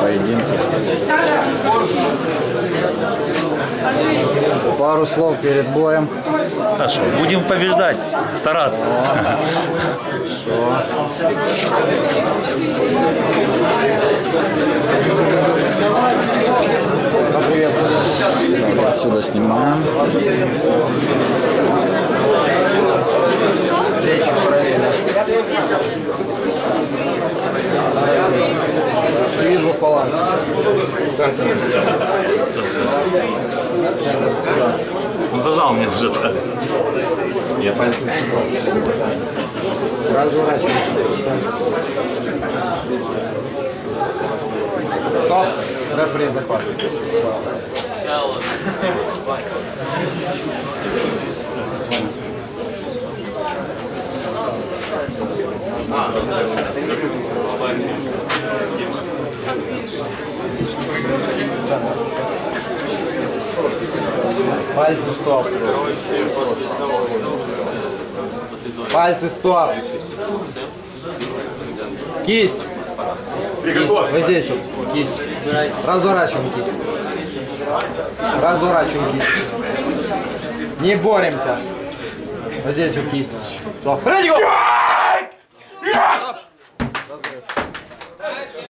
поединке. Пару слов перед боем. Хорошо, будем побеждать, стараться. Так, Отсюда снимаем. Вижу фаланг. Он зажал мне уже палец. Я палец не снимал. Разворачивай. Стоп. Рефери захватывает. Пальцы стоп. Пальцы стоп. Кисть. Кисть. Вот здесь вот. Кисть. Разворачиваем кисть. Разворачиваем кисть. Не боремся. Вот здесь вот кисть. Go!